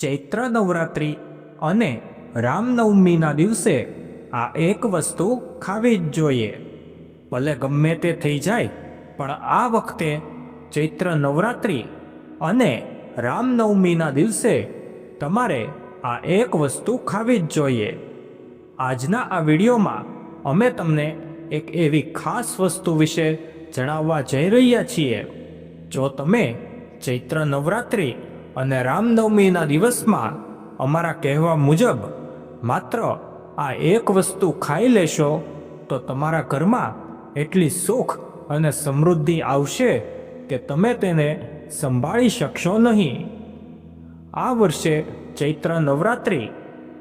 ચૈત્ર નવરાત્રિ અને રામનવમીના દિવસે આ એક વસ્તુ ખાવી જ જોઈએ. ભલે ગમે તે થઈ જાય, પણ આ વખતે ચૈત્ર નવરાત્રિ અને રામનવમીના દિવસે તમારે આ એક વસ્તુ ખાવી જ જોઈએ. આજના આ વિડીયોમાં અમે તમને એક એવી ખાસ વસ્તુ વિશે જણાવવા જઈ રહ્યા છીએ. જો તમે ચૈત્ર નવરાત્રિ અને રામનવમીના દિવસમાં અમારા કહેવા મુજબ માત્ર આ એક વસ્તુ ખાઈ લેશો, તો તમારા ઘરમાં એટલી સુખ અને સમૃદ્ધિ આવશે કે તમે તેને સંભાળી શકશો નહીં. આ વર્ષે ચૈત્ર નવરાત્રિ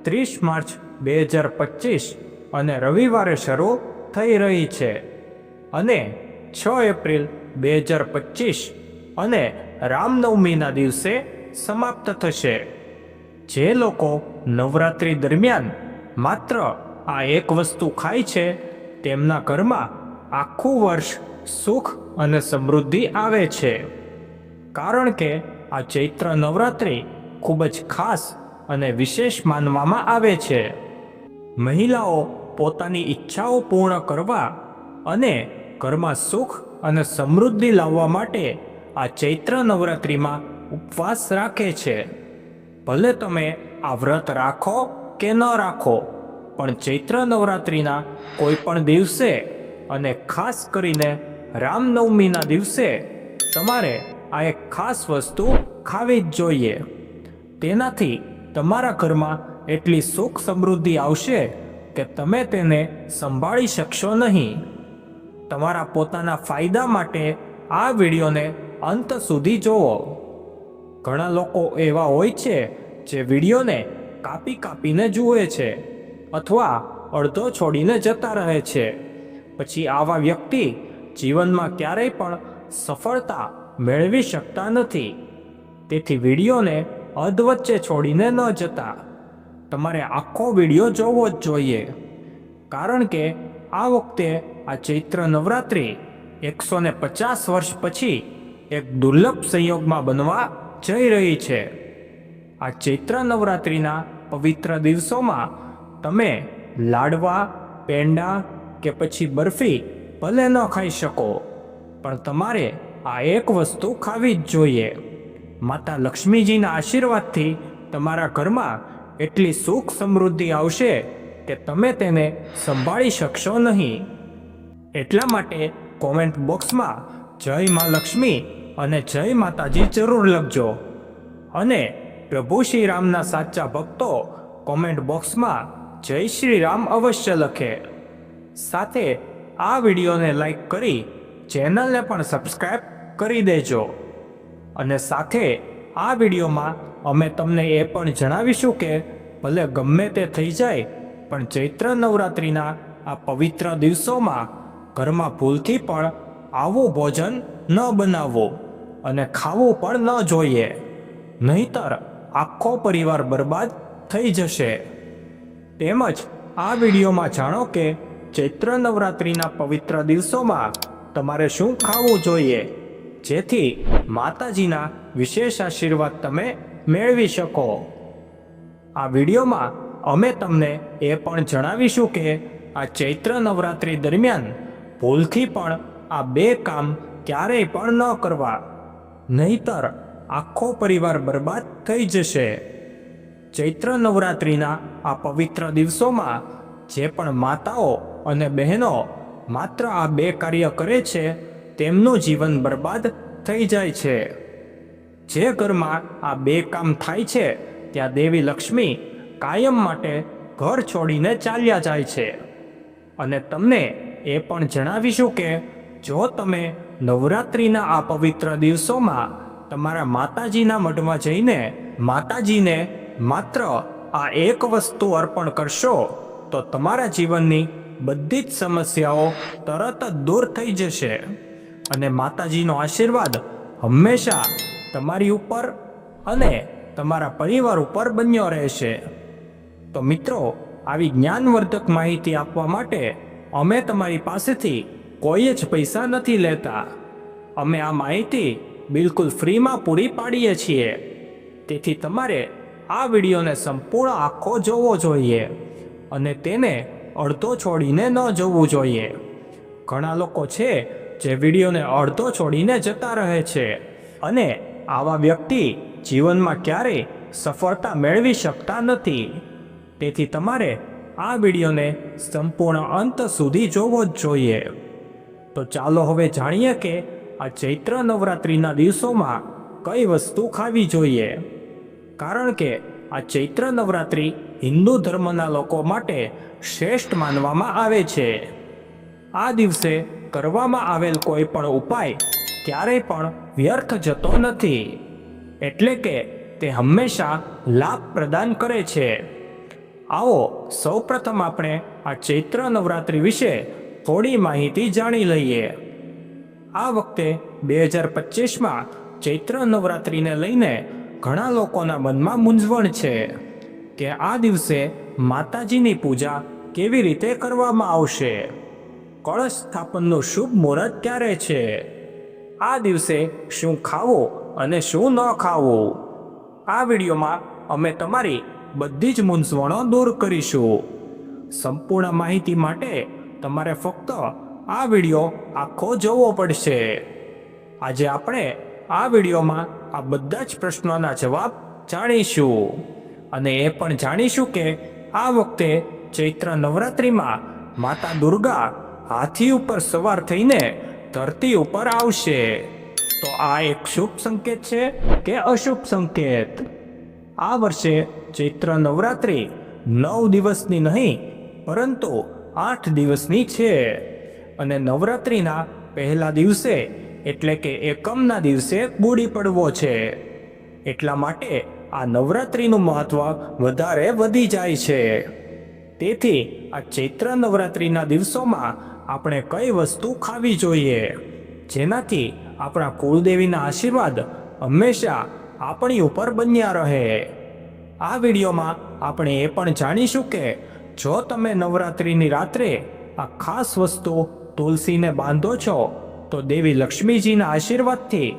ત્રીસ માર્ચ બે હજાર પચીસ અને રવિવારે શરૂ થઈ રહી છે અને છ એપ્રિલ બે હજાર પચીસ અને રામનવમીના દિવસે સમાપ્ત થશે. જે લોકો નવરાત્રિ દરમિયાન માત્ર આ એક વસ્તુ ખાય છે, તેમના ઘરમાં આખું વર્ષ સુખ અને સમૃદ્ધિ આવે છે. કારણ કે આ ચૈત્ર નવરાત્રિ ખૂબ જ ખાસ અને વિશેષ માનવામાં આવે છે. મહિલાઓ પોતાની ઈચ્છાઓ પૂર્ણ કરવા અને ઘરમાં સુખ અને સમૃદ્ધિ લાવવા માટે આ ચૈત્ર નવરાત્રિમાં ઉપવાસ રાખે છે. ભલે તમે આ વ્રત રાખો કે ન રાખો, પણ ચૈત્ર નવરાત્રિના કોઈ પણ દિવસે અને ખાસ કરીને રામનવમીના દિવસે તમારે આ એક ખાસ વસ્તુ ખાવી જ જોઈએ. તેનાથી તમારા ઘરમાં એટલી સુખ સમૃદ્ધિ આવશે કે તમે તેને સંભાળી શકશો નહીં. તમારા પોતાના ફાયદા માટે આ વિડીયોને અંત સુધી જોવો. ઘણા લોકો એવા હોય છે જે વિડીયોને કાપી કાપીને જુએ છે અથવા અડધો છોડીને જતા રહે છે. પછી આવા વ્યક્તિ જીવનમાં ક્યારેય પણ સફળતા મેળવી શકતા નથી. તેથી વિડીયોને અધવચ્ચે છોડીને ન જતા. તમારે આખો વીડિયો જોવો જ જોઈએ. કારણ કે આ વખતે આ ચૈત્ર નવરાત્રિ એકસો ને પચાસ વર્ષ પછી એક દુર્લભ સંયોગમાં બનવા જઈ રહી છે. આ ચૈત્ર નવરાત્રિના પવિત્ર દિવસોમાં તમે લાડવા, પેંડા કે પછી બરફી ભલે ન ખાઈ શકો, પણ તમારે આ એક વસ્તુ ખાવી જ જોઈએ. માતા લક્ષ્મીજીના આશીર્વાદથી તમારા ઘરમાં એટલી સુખ સમૃદ્ધિ આવશે કે તમે તેને સંભાળી શકશો નહીં. એટલા માટે કોમેન્ટ બોક્સમાં જય મા લક્ષ્મી અને જય માતાજી જરૂર લખજો. અને પ્રભુ શ્રી રામના સાચા ભક્તો કોમેન્ટ બોક્સમાં જય શ્રી રામ અવશ્ય લખે. સાથે આ વિડીયોને લાઈક કરી ચેનલને પણ સબસ્ક્રાઈબ કરી દેજો. અને સાથે આ વિડીયોમાં અમે તમને એ પણ જણાવીશું કે ભલે ગમે તે થઈ જાય, પણ ચૈત્ર નવરાત્રિના આ પવિત્ર દિવસોમાં ઘરમાં ભૂલથી પણ આવું ભોજન ન બનાવવું અને ખાવું પણ ન જોઈએ. નહીતર આખો પરિવાર બરબાદ થઈ જશે. તેમજ આ વિડીયોમાં જાણો કે ચૈત્ર નવરાત્રિના પવિત્ર દિવસોમાં તમારે શું ખાવું જોઈએ? જેથી માતાજીના વિશેષ આશીર્વાદ તમે મેળવી શકો. આ વિડીયોમાં અમે તમને એ પણ જણાવીશું કે આ ચૈત્ર નવરાત્રિ દરમિયાન ભૂલથી પણ આ બે કામ ક્યારેય પણ ન કરવા. નહીતર આખો પરિવાર બરબાદ થઈ જશે. ચૈત્ર નવરાત્રિના આ પવિત્ર દિવસોમાં જે પણ માતાઓ અને બહેનો માત્ર આ બે કાર્ય કરે છે, તેમનું જીવન બરબાદ થઈ જાય છે. જે ઘરમાં આ બે કામ થાય છે, ત્યાં દેવી લક્ષ્મી કાયમ માટે ઘર છોડીને ચાલ્યા જાય છે. અને તમને એ પણ જણાવીશું કે જો તમે નવરાત્રિના આ પવિત્ર દિવસોમાં તમારા માતાજીના મઢમાં જઈને માતાજીને માત્ર આ એક વસ્તુ અર્પણ કરશો, તો તમારા જીવનની બધી જ સમસ્યાઓ તરત જ દૂર થઈ જશે. અને માતાજીનો આશીર્વાદ હંમેશા તમારી ઉપર અને તમારા પરિવાર ઉપર બન્યો રહેશે. તો મિત્રો, આવી જ્ઞાનવર્ધક માહિતી આપવા માટે અમે તમારી પાસેથી કોઈ જ પૈસા નથી લેતા. અમે આ માહિતી બિલકુલ ફ્રીમાં પૂરી પાડીએ છીએ. તેથી તમારે આ વિડીયોને સંપૂર્ણ આખો જોવો જોઈએ અને તેને અડધો છોડીને ન જોવું જોઈએ. ઘણા લોકો છે જે વિડીયોને અડધો છોડીને જતા રહે છે અને આવા વ્યક્તિ જીવનમાં ક્યારેય સફળતા મેળવી શકતા નથી. તેથી તમારે આ વિડીયોને સંપૂર્ણ અંત સુધી જોવો જ જોઈએ. તો ચાલો હવે જાણીએ કે આ ચૈત્ર નવરાત્રિના દિવસોમાં કઈ વસ્તુ ખાવી જોઈએ. કારણ કે આ ચૈત્ર નવરાત્રિ હિન્દુ ધર્મના લોકો માટે શ્રેષ્ઠ માનવામાં આવે છે. આ દિવસે કરવામાં આવેલ કોઈ પણ ઉપાય ક્યારેય પણ વ્યર્થ જતો નથી. એટલે કે તે હંમેશા લાભ પ્રદાન કરે છે. આવો સૌપ્રથમ આપણે આ ચૈત્ર નવરાત્રિ વિશે થોડી માહિતી જાણી લઈએ. આ વખતે બે હજાર પચીસમાં ચૈત્ર નવરાત્રિને લઈને ઘણા લોકોના મનમાં મૂંઝવણ છે કે આ દિવસે માતાજીની પૂજા કેવી રીતે કરવામાં આવશે? કળશ સ્થાપનનું શુભ મુહૂર્ત ક્યારે છે? આ દિવસે શું ખાવો અને શું ન ખાવું? આ વિડીયોમાં અમે તમારી બધી જ મૂંઝવણો દૂર કરીશું. સંપૂર્ણ માહિતી માટે તમારે ફક્ત આ વીડિયો આખો જોવો પડશે. આજે આપણે આ વિડીયોમાં આ બધા જ પ્રશ્નોના જવાબ જાણીશું. અને એ પણ જાણીશું કે આ વખતે ચૈત્ર નવરાત્રિમાં માતા દુર્ગા હાથી ઉપર સવાર થઈને ધરતી ઉપર આવશે. તો આ એક શુભ સંકેત છે કે અશુભ સંકેત? આ વર્ષે ચૈત્ર નવરાત્રિ નવ દિવસની નહીં, પરંતુ આઠ દિવસની છે અને નવરાત્રિના પહેલા દિવસે એટલે કે એકમના દિવસે ગુડી પડવો છે. એટલા માટે આ નવરાત્રિનું મહત્વ વધારે વધી જાય છે. તેથી આ ચૈત્ર નવરાત્રિના દિવસોમાં આપણે કઈ વસ્તુ ખાવી જોઈએ? જેનાથી આપણા કુળદેવીના આશીર્વાદ હંમેશા આપણી ઉપર બન્યા રહે. આ વિડીયોમાં આપણે એ પણ જાણીશું કે જો તમે નવરાત્રિની રાત્રે આ ખાસ વસ્તુ તુલસીને બાંધો છો, તો દેવી લક્ષ્મીજીના આશીર્વાદથી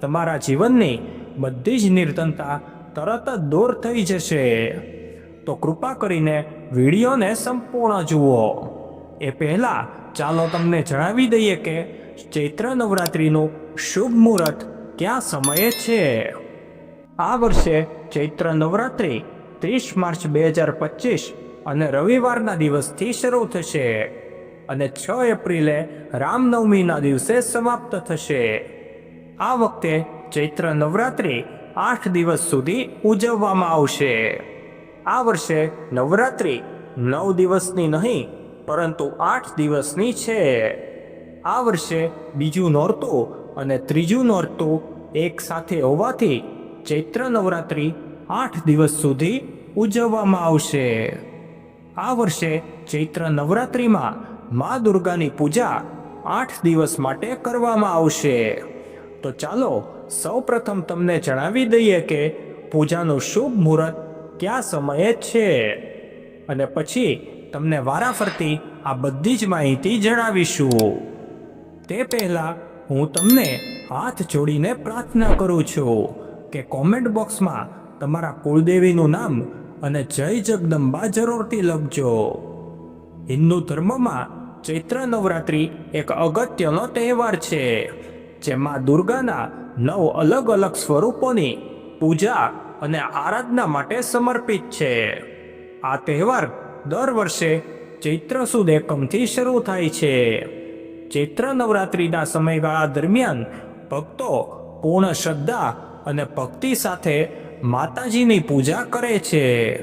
તમારા જીવનની બધી જ નિર્ધનતા તરત જ દૂર થઈ જશે. તો કૃપા કરીને વિડીયોને સંપૂર્ણ જુઓ. એ પહેલાં ચાલો તમને જણાવી દઈએ કે ચૈત્ર નવરાત્રિનું શુભ મુહૂર્ત ક્યાં સમયે છે? આ વર્ષે ચૈત્ર નવરાત્રિ ત્રીસ માર્ચ બે હજાર પચીસ અને રવિવારના દિવસથી શરૂ થશે. અને છ એપ્રિલે રામનવમીના દિવસે સમાપ્ત થશે. આ વખતે ચૈત્ર નવરાત્રિ આઠ દિવસ સુધી ઉજવવામાં આવશે. આ વર્ષે નવરાત્રિ નવ દિવસની નહીં, પરંતુ આઠ દિવસની છે. આ વર્ષે બીજું નોરતું અને ત્રીજું નોરતું એક સાથે હોવાથી ચૈત્ર નવરાત્રિ આઠ દિવસ સુધી ઉજવવામાં આવશે. આ વર્ષે ચૈત્ર નવરાત્રિમાં મા દુર્ગાની પૂજા આઠ દિવસ માટે કરવામાં આવશે. તો ચાલો સૌપ્રથમ તમને જણાવી દઈએ કે પૂજાનું શુભ મુહૂર્ત કયા સમયે છે? અને પછી તમને વારાફરતી આ બધી જ માહિતી જણાવીશું. તે પહેલા હું તમને હાથ જોડીને પ્રાર્થના કરું છું કે કોમેન્ટ બોક્સમાં તમારા કુળદેવીનું નામ અને જય જગદંબા જરૂરથી લખજો. હિન્દુ ધર્મમાં ચૈત્ર નવરાત્રિ એક અગત્યનો તહેવાર છે, જેમાં દુર્ગાના નવ અલગ અલગ સ્વરૂપોની પૂજા અને આરાધના માટે સમર્પિત છે. આ તહેવાર દર વર્ષે ચૈત્ર સુદ એકમથી શરૂ થાય છે. ચૈત્ર નવરાત્રિના સમયગાળા દરમિયાન ભક્તો પૂર્ણ શ્રદ્ધા અને ભક્તિ સાથે માતાજીની પૂજા કરે છે.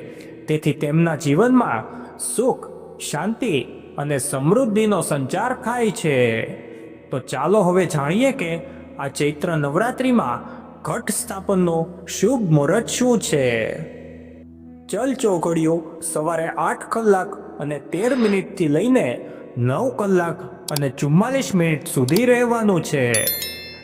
તેથી તેમના જીવનમાં સુખ, શાંતિ અને સમૃદ્ધિનો સંચાર થાય છે. તો ચાલો હવે જાણીએ કે આ ચૈત્ર નવરાત્રિમાં ઘટ સ્થાપનનો શુભ મુહૂર્ત શું છે? ચલ ચોઘડિયું સવારે આઠ કલાક અને તેર મિનિટથી લઈને નવ કલાક અને ચુમ્માલીસ મિનિટ સુધી રહેવાનું છે.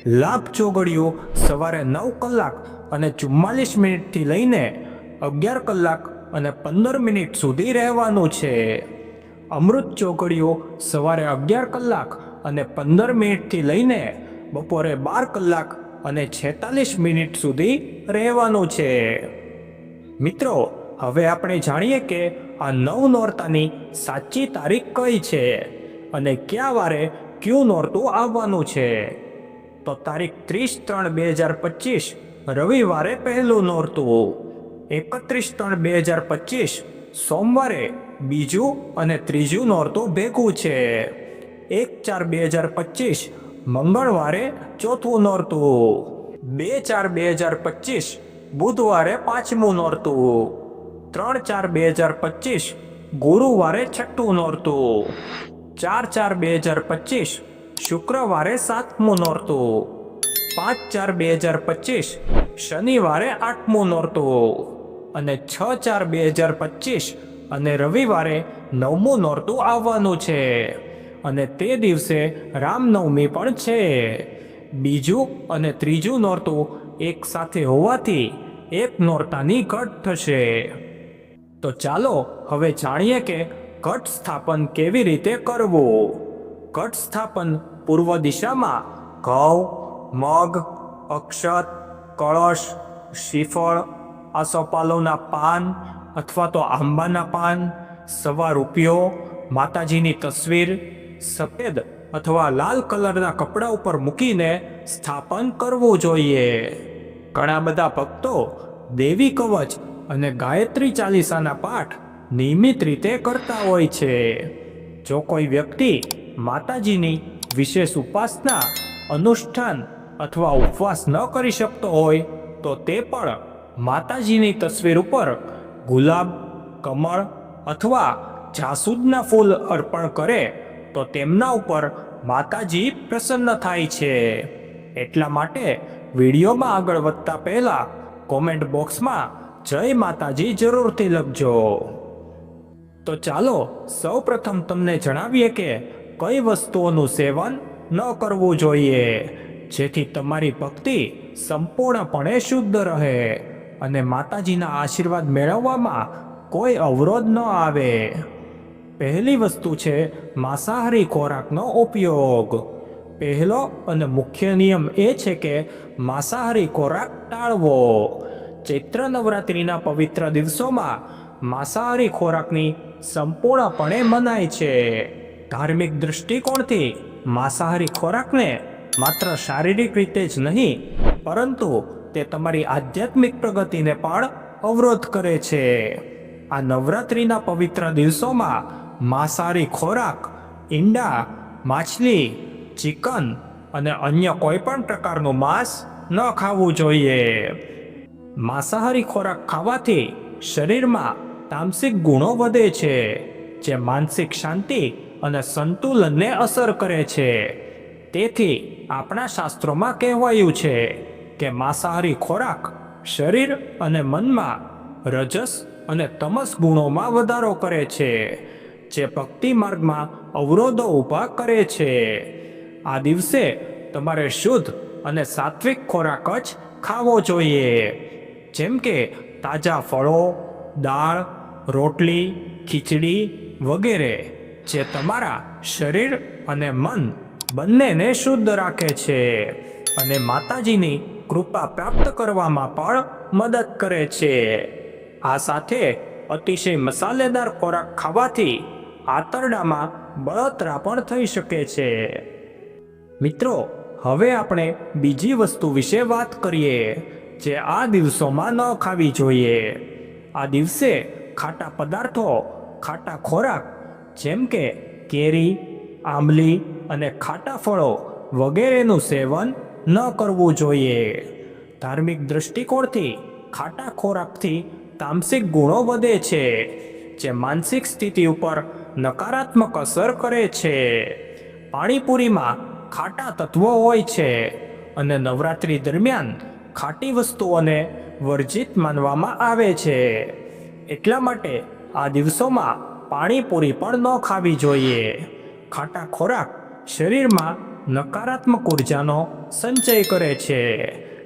લાભ ચોઘડિયું સવારે નવ કલાક અને ચુમ્માલીસ મિનિટથી લઈને અગિયાર કલાક અને પંદર મિનિટ સુધી રહેવાનું છે. અમૃત ચોકડીઓ સવારે અગિયાર કલાક અને પંદર મિનિટથી લઈને બપોરે બાર કલાક અને છેતાલીસ મિનિટ સુધી રહેવાનું છે. મિત્રો, હવે આપણે જાણીએ કે આ નવ નોરતાની સાચી તારીખ કઈ છે અને કયા વારે ક્યુ નોરતું આવવાનું છે? તો તારીખ ત્રીસ ત્રણ બે હજાર પચીસ રવિવારે પહેલું નોરતું એકત્રીસ ત્રણ બે હજાર પચીસ, સોમવારે બીજું અને ત્રીજું નોરતું ભેગું છે. એક ચાર બે હજાર પચીસ, મંગળવારે ચોથું નોરતું બે ચાર બે હજાર પચીસ, બુધવારે પાંચમું નોરતું ત્રણ ચાર બે હજાર પચીસ, ગુરુવારે છઠ્ઠું નોરતું ચાર ચાર બે હજાર પચીસ, શુક્રવારે સાતમું નોરતું પાંચ ચાર બે હજાર પચીસ, શનિવારે આઠમું નોરતું અને છ ચાર બે હજાર પચીસ અને રવિવારે નવમું નોરતું આવવાનું છે. અને તે દિવસે રામનવમી પણ છે. બીજું અને ત્રીજું નોરતું એક સાથે હોવાથી એક નોરતાની ઘટ થશે. તો ચાલો હવે જાણીએ કે ઘટ સ્થાપન કેવી રીતે કરવું? ઘટ સ્થાપન પૂર્વ દિશામાં ઘઉં મગ, અક્ષત, કળશ શ્રીફળ આસોપાલવના પાન અથવા તો આંબાના પાન, સવા રૂપિયો, માતાજીની તસવીર, સફેદ અથવા લાલ કલરના કપડાં ઉપર મૂકીને સ્થાપન કરવું જોઈએ. ઘણા બધા ભક્તો દેવી કવચ અને ગાયત્રી ચાલીસાના પાઠ નિયમિત રીતે કરતા હોય છે. જો કોઈ વ્યક્તિ માતાજીની વિશેષ ઉપાસના, અનુષ્ઠાન અથવા ઉપવાસ ન કરી શકતો હોય, તો તે પણ માતાજીની તસવીર ઉપર ગુલાબ, કમળ અથવા જાસૂદના ફૂલ અર્પણ કરે, તો તેમના ઉપર માતાજી પ્રસન્ન થાય છે. એટલા માટે વિડીયોમાં આગળ વધતા પહેલા કોમેન્ટ બોક્સમાં જય માતાજી જરૂરથી લખજો. તો ચાલો સૌપ્રથમ તમને જણાવીએ કે કઈ વસ્તુઓનું સેવન ન કરવું જોઈએ. જેથી તમારી ભક્તિ સંપૂર્ણપણે શુદ્ધ રહે અને માતાજીના આશીર્વાદ મેળવવામાં કોઈ અવરોધ ન આવે. પહેલી વસ્તુ છે માંસાહારી ખોરાકનો ઉપયોગ. પહેલો અને મુખ્ય નિયમ એ છે કે માંસાહારી ખોરાક ટાળવો. ચૈત્ર નવરાત્રિના પવિત્ર દિવસોમાં માંસાહારી ખોરાકની સંપૂર્ણપણે મનાય છે. ધાર્મિક દૃષ્ટિકોણથી માંસાહારી ખોરાકને માત્ર શારીરિક રીતે જ નહીં, પરંતુ તે તમારી આધ્યાત્મિક પ્રગતિને પણ અવરોધ કરે છે. આ નવરાત્રિના પવિત્ર દિવસોમાં માંસાહારી ખોરાક, ઈંડા, માછલી, ચિકન અને અન્ય કોઈ પણ પ્રકારનું માંસ ન ખાવું જોઈએ. માંસાહારી ખોરાક ખાવાથી શરીરમાં તામસિક ગુણો વધે છે, જે માનસિક શાંતિ અને સંતુલનને અસર કરે છે. તેથી આપણા શાસ્ત્રોમાં કહેવાયું છે કે માંસાહારી ખોરાક શરીર અને મનમાં રજસ અને તમસ ગુણોમાં વધારો કરે છે, જે ભક્તિ માર્ગમાં અવરોધો ઊભા કરે છે. આ દિવસે તમારે શુદ્ધ અને સાત્વિક ખોરાક જ ખાવો જોઈએ. જેમ કે તાજા ફળો, દાળ, રોટલી, ખીચડી વગેરે, જે તમારા શરીર અને મન બંનેને શુદ્ધ રાખે છે અને માતાજીની કૃપા પ્રાપ્ત કરવામાં પણ મદદ કરે છે. આ સાથે અતિશય મસાલેદાર ખોરાક ખાવાથી આંતરડામાં બળતરા પણ થઈ શકે છે. મિત્રો, હવે આપણે બીજી વસ્તુ વિશે વાત કરીએ, જે આ દિવસોમાં ન ખાવી જોઈએ. આ દિવસે ખાટા પદાર્થો, ખાટા ખોરાક, જેમ કે કેરી, આંબલી અને ખાટા ફળો વગેરેનું સેવન ન કરવું જોઈએ. ધાર્મિક દૃષ્ટિકોણથી ખાટા ખોરાકથી તામસિક ગુણો વધે છે, જે માનસિક સ્થિતિ ઉપર નકારાત્મક અસર કરે છે. પાણીપુરીમાં ખાટા તત્વો હોય છે અને નવરાત્રિ દરમિયાન ખાટી વસ્તુઓને વર્જિત માનવામાં આવે છે. એટલા માટે આ દિવસોમાં પાણીપુરી પણ ન ખાવી જોઈએ. ખાટા ખોરાક શરીરમાં નકારાત્મક ઉર્જાનો સંચય કરે છે,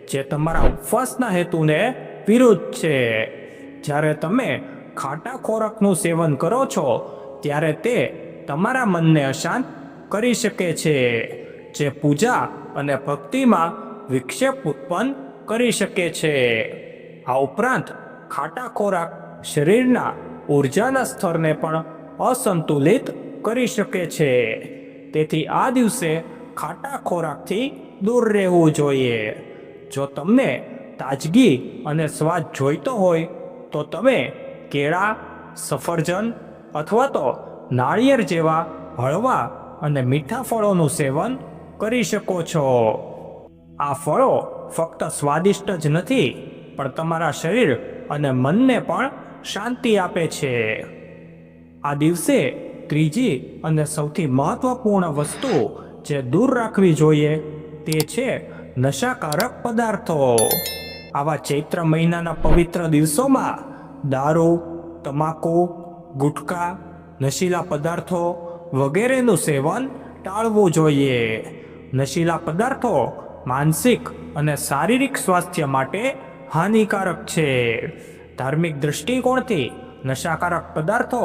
જે તમારા ઉપવાસના હેતુને વિરુદ્ધ છે. જ્યારે તમે ખાટા ખોરાકનું સેવન કરો છો, ત્યારે તે તમારા મનને અશાંત કરી શકે છે, જે પૂજા અને ભક્તિમાં વિક્ષેપ ઉત્પન્ન કરી શકે છે. આ ઉપરાંત, ખાટા ખોરાક શરીરના ઉર્જાના સ્તરને પણ અસંતુલિત કરી શકે છે. તેથી આ દિવસે ખાટા ખોરાકથી દૂર રહેવું જોઈએ. જો તમને તાજગી અને સ્વાદ જોઈતો હોય, તો તમે કેળા, સફરજન અથવા તો નાળિયેર જેવા હળવા અને મીઠા ફળોનું સેવન કરી શકો છો. આ ફળો ફક્ત સ્વાદિષ્ટ જ નથી, પણ તમારા શરીર અને મનને પણ શાંતિ આપે છે. આ દિવસે ત્રીજી અને સૌથી મહત્વપૂર્ણ વસ્તુ જે દૂર રાખવી જોઈએ તે છે નશાકારક પદાર્થો. આવા ચૈત્ર મહિનાના પવિત્ર દિવસોમાં દારૂ, તમાકુ ગુટખા નશીલા પદાર્થો વગેરેનું સેવન ટાળવું જોઈએ. નશીલા પદાર્થો માનસિક અને શારીરિક સ્વાસ્થ્ય માટે હાનિકારક છે. ધાર્મિક દૃષ્ટિકોણથી નશાકારક પદાર્થો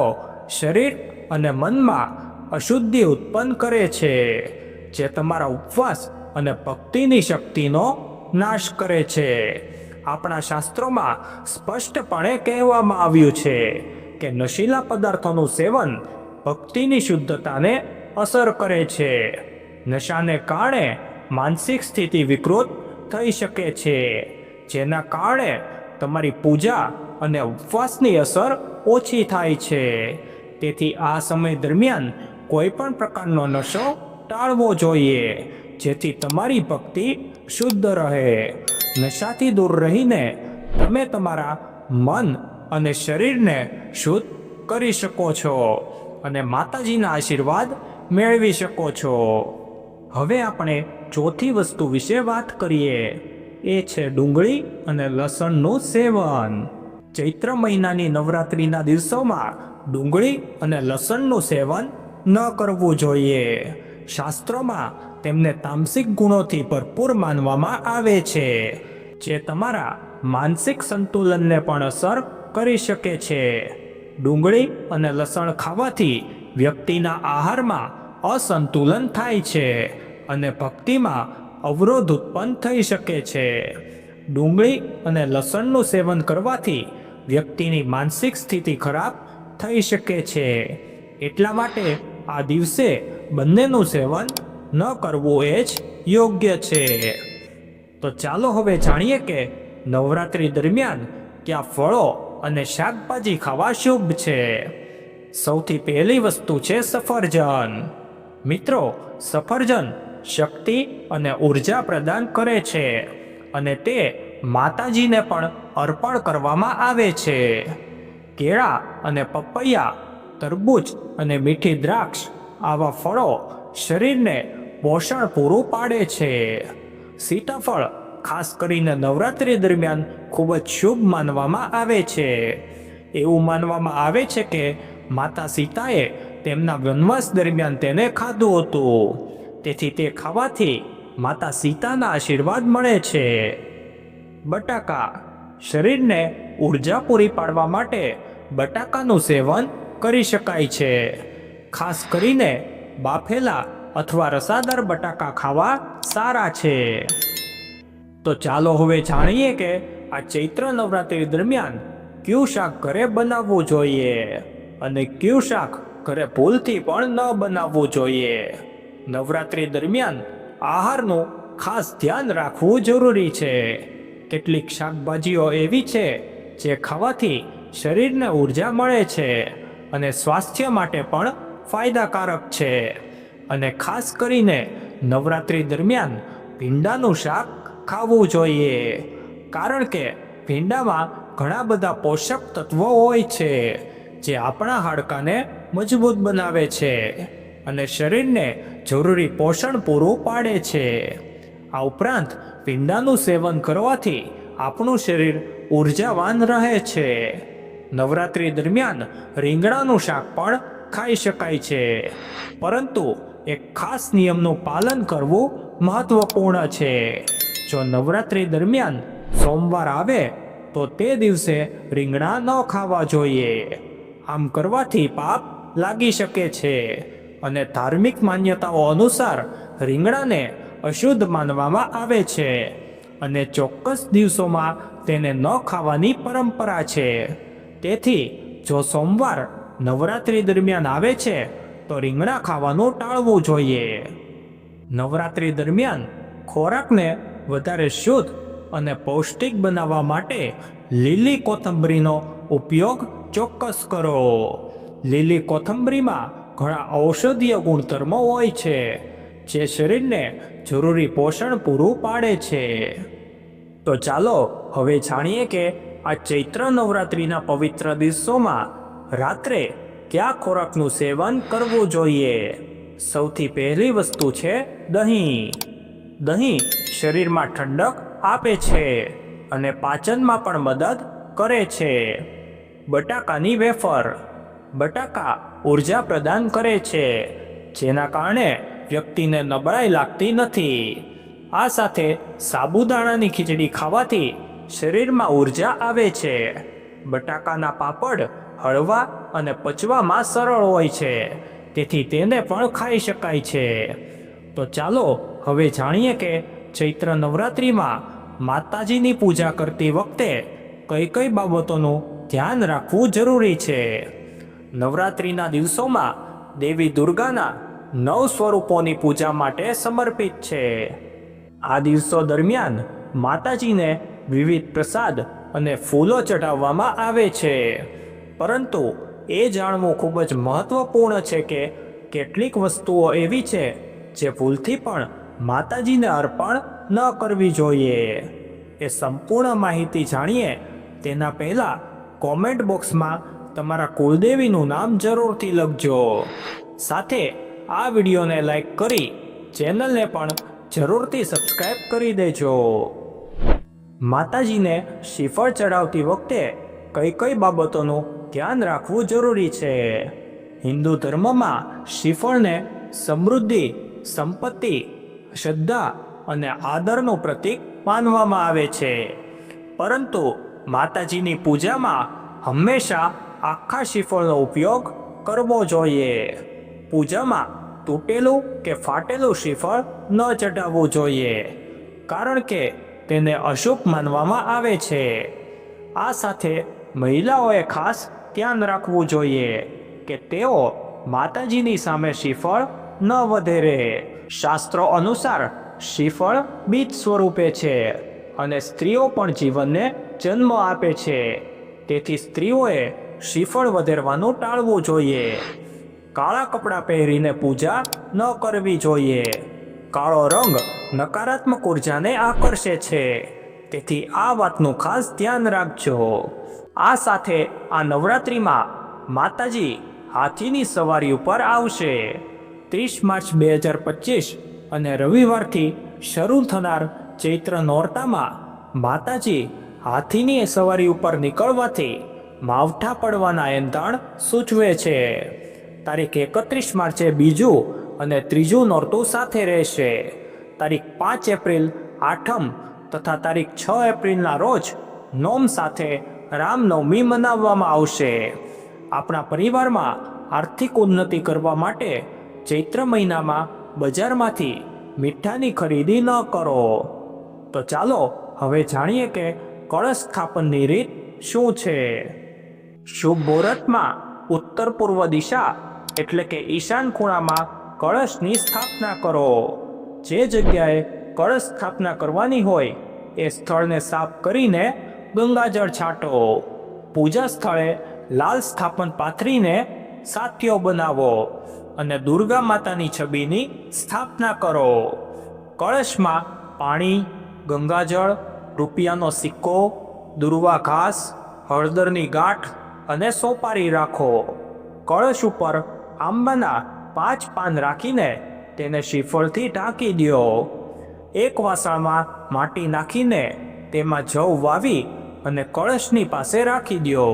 શરીર અને મનમાં અશુદ્ધિ ઉત્પન્ન કરે છે, જે તમારા ઉપવાસ અને ભક્તિની શક્તિનો નાશ કરે છે. આપણા શાસ્ત્રોમાં સ્પષ્ટપણે કહેવામાં આવ્યું છે કે નશીલા પદાર્થોનું સેવન ભક્તિની શુદ્ધતાને અસર કરે છે. નશાને કારણે માનસિક સ્થિતિ વિકૃત થઈ શકે છે, જેના કારણે તમારી પૂજા અને ઉપવાસની અસર ઓછી થાય છે. તેથી આ સમય દરમિયાન કોઈ પણ પ્રકારનો નશો ટાળવો જોઈએ, જેથી તમારી ભક્તિ શુદ્ધ રહે. નશાથી દૂર રહીને તમે તમારા મન અને શરીરને શુદ્ધ કરી શકો છો અને માતાજીના આશીર્વાદ મેળવી શકો છો. હવે આપણે ચોથી વસ્તુ વિશે વાત કરીએ. એ છે ડુંગળી અને લસણનું સેવન. ચૈત્ર મહિનાની નવરાત્રિના દિવસોમાં ડુંગળી અને લસણનું સેવન ન કરવું જોઈએ. શાસ્ત્રોમાં તેમને તામસિક ગુણોથી ભરપૂર માનવામાં આવે છે, જે તમારા માનસિક સંતુલનને પણ અસર કરી શકે છે. ડુંગળી અને લસણ ખાવાથી વ્યક્તિના આહારમાં અસંતુલન થાય છે અને ભક્તિમાં અવરોધ ઉત્પન્ન થઈ શકે છે. ડુંગળી અને લસણનું સેવન કરવાથી વ્યક્તિની માનસિક સ્થિતિ ખરાબ થઈ શકે છે. એટલા માટે આ દિવસે બંનેનું સેવન ન કરવું એ જ યોગ્ય છે. તો ચાલો હવે જાણીએ કે નવરાત્રી દરમિયાન ક્યાં ફળો અને શાકભાજી ખાવા શુભ છે. સૌથી પહેલી વસ્તુ છે સફરજન. મિત્રો, સફરજન શક્તિ અને ઊર્જા પ્રદાન કરે છે અને તે માતાજીને પણ અર્પણ કરવામાં આવે છે. કેળા અને પપૈયા, તરબૂચ અને મીઠી દ્રાક્ષ આવા ફળો શરીરને પોષણ પૂરું પાડે છે. સીતાફળ, ખાસ કરીને નવરાત્રી દરમિયાન, ખૂબ જ શુભ માનવામાં આવે છે. એવું માનવામાં આવે છે કે માતા સીતાએ તેમના વનવાસ દરમિયાન તેને ખાધું હતું. તેથી તે ખાવાથી માતા સીતાના આશીર્વાદ મળે છે. બટાકા શરીરને ઊર્જા પૂરી પાડવા માટે બટાકાનું સેવન કરી શકાય છે. ખાસ કરીને બાફેલા અથવા રસાદાર બટાકા ખાવા સારા છે. તો ચાલો હવે જાણીએ કે આ ચૈત્ર નવરાત્રી દરમિયાન કયું શાક ઘરે બનાવવું જોઈએ અને કયું શાક ઘરે ભૂલથી પણ ન બનાવવું જોઈએ. નવરાત્રી દરમિયાન આહારનું ખાસ ધ્યાન રાખવું જરૂરી છે. કેટલીક શાકભાજીઓ એવી છે જે ખાવાથી શરીરને ઊર્જા મળે છે અને સ્વાસ્થ્ય માટે પણ ફાયદાકારક છે. અને ખાસ કરીને નવરાત્રી દરમિયાન ભીંડાનું શાક ખાવું જોઈએ, કારણ કે ભીંડામાં ઘણા બધા પોષક તત્વો હોય છે, જે આપણા હાડકાને મજબૂત બનાવે છે અને શરીરને જરૂરી પોષણ પૂરું પાડે છે. આ ઉપરાંત ભીંડાનું સેવન કરવાથી આપણું શરીર ઉર્જાવાન રહે છે. નવરાત્રી દરમિયાન રીંગણાનું શાક પણ ખાઈ શકાય છે. પરંતુ એક ખાસ નિયમનું પાલન કરવું મહત્વપૂર્ણ છે. જો નવરાત્રી દરમિયાન સોમવાર આવે, તો તે દિવસે રીંગણા ન ખાવા જોઈએ. આમ કરવાથી પાપ લાગી શકે છે. અને ધાર્મિક માન્યતાઓ અનુસાર રીંગણાને અશુદ્ધ માનવામાં આવે છે અને ચોક્કસ દિવસોમાં તેને ન ખાવાની પરંપરા છે. તેથી, જો સોમવાર નવરાત્રિ દરમિયાન આવે છે, તો રીંગણા ખાવાનું ટાળવું જોઈએ. નવરાત્રિ દરમિયાન ખોરાકને વધારે શુદ્ધ અને પૌષ્ટિક બનાવવા માટે લીલી કોથંબરીનો ઉપયોગ ચોક્કસ કરો. લીલી કોથંબરીમાં ઘણા ઔષધીય ગુણધર્મો હોય છે. જે શરીરને જરૂરી પોષણ પૂરું પાડે છે. તો ચાલો હવે જાણીએ કે આ ચૈત્ર નવરાત્રિના પવિત્ર દિવસોમાં રાત્રે કયા ખોરાકનું સેવન કરવું જોઈએ? સૌથી પહેલી વસ્તુ છે દહીં. દહીં શરીરમાં ઠંડક આપે છે અને પાચનમાં પણ મદદ કરે છે. બટાકાની વેફર. બટાકા ઊર્જા પ્રદાન કરે છે, જેના કારણે વ્યક્તિને નબળાઈ લાગતી નથી. આ સાથે સાબુદાણાની ખીચડી ખાવાથી શરીરમાં ઊર્જા આવે છે. બટાકાના પાપડ હળવા અને પચવામાં સરળ હોય છે, તેથી તેને પણ ખાઈ શકાય છે. તો ચાલો હવે જાણીએ કે ચૈત્ર નવરાત્રિમાં માતાજીની પૂજા કરતી વખતે કઈ કઈ બાબતોનું ધ્યાન રાખવું જરૂરી છે? નવરાત્રિના દિવસોમાં દેવી દુર્ગાના નવ સ્વરૂપોની પૂજા માટે સમર્પિત છે. આ દિવસો દરમિયાન માતાજીને વિવિધ પ્રસાદ અને ફૂલો ચઢાવવામાં આવે છે. પરંતુ એ જાણવું ખૂબ જ મહત્વપૂર્ણ છે કે કેટલીક વસ્તુઓ એવી છે જે ભૂલથી પણ માતાજીને અર્પણ ન કરવી જોઈએ. એ સંપૂર્ણ માહિતી જાણીએ તેના પહેલાં કોમેન્ટ બોક્સમાં તમારા કુળદેવીનું નામ જરૂરથી લખજો. સાથે આ વિડીયોને લાઈક કરી ચેનલને પણ જરૂરથી સબસ્ક્રાઈબ કરી દેજો. માતાજીને શ્રીફળ ચડાવતી વખતે કઈ કઈ બાબતોનું ધ્યાન રાખવું જરૂરી છે? હિન્દુ ધર્મમાં શ્રીફળને સમૃદ્ધિ, સંપત્તિ, શ્રદ્ધા અને આદરનું પ્રતીક માનવામાં આવે છે. પરંતુ માતાજીની પૂજામાં હંમેશા આખા શ્રીફળનો ઉપયોગ કરવો જોઈએ. પૂજામાં તૂટેલું કે ફાટેલું શ્રીફળ ન ચઢાવવું જોઈએ, કારણ કે તેને અશુભ માનવામાં આવે છે. આ સાથે મહિલાઓએ ખાસ ધ્યાન રાખવું જોઈએ કે તેઓ માતાજીની સામે શ્રીફળ ન વધેરે શાસ્ત્રો અનુસાર શ્રીફળ બીજ સ્વરૂપે છે અને સ્ત્રીઓ પણ જીવનને જન્મ આપે છે. તેથી સ્ત્રીઓએ શ્રીફળ વધેરવાનું ટાળવું જોઈએ. કાળા કપડાં પહેરીને પૂજા ન કરવી જોઈએ. કાળો રંગ નકારાત્મક ઉર્જાને આકર્ષે છે. તેથી આ વાતનું ખાસ ધ્યાન રાખજો. આ સાથે આ નવરાત્રિમાં માતાજી હાથીની સવારી ઉપર આવશે. ત્રીસ માર્ચ બે હજાર પચીસ અને રવિવારથી શરૂ થનાર ચૈત્ર નોરતામાં માતાજી હાથીની સવારી ઉપર નીકળવાથી માવઠા પડવાના એંધાણ સૂચવે છે. તારીખ એકત્રીસ માર્ચે બીજું અને ત્રીજું નોરતું સાથે રહેશે. તારીખ પાંચ એપ્રિલ આઠમ તથા તારીખ છ એપ્રિલના રોજ નોમ સાથે રામનવમી મનાવવામાં આવશે. આપણા પરિવારમાં આર્થિક ઉન્નતિ કરવા માટે ચૈત્ર મહિનામાં બજારમાંથી મીઠાની ખરીદી ન કરો. તો ચાલો હવે જાણીએ કે કળશ સ્થાપનની રીત શું છે. શુભ મુહૂર્તમાં ઉત્તર પૂર્વ દિશા એટલે કે ઈશાન ખૂણામાં કળશની સ્થાપના કરો. જે જગ્યાએ કળશ સ્થાપના કરવાની હોય, એ સ્થળને સાફ કરીને ગંગાજળ છાંટો. પૂજા સ્થળે લાલ સ્થાપન પાથરીને સાથીઓ બનાવો અને દુર્ગા માતાની છબીની સ્થાપના કરો. કળશમાં પાણી, ગંગાજળ, રૂપિયાનો સિક્કો, દુર્વા ઘાસ, હળદરની ગાંઠ અને સોપારી રાખો. કળશ ઉપર આંબાના પાંચ પાન રાખીને તેને શ્રીફળથી ઢાંકી દો એક વાસણમાં માટી નાખીને તેમાં જવ વાવી અને કળશની પાસે રાખી દો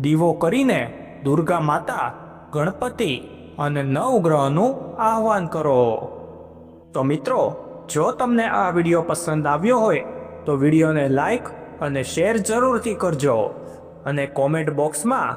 દીવો કરીને દુર્ગા માતા, ગણપતિ અને નવગ્રહનું આહ્વાન કરો. તો મિત્રો, જો તમને આ વીડિયો પસંદ આવ્યો હોય, તો વિડીયોને લાઈક અને શેર જરૂરથી કરજો અને કોમેન્ટ બોક્સમાં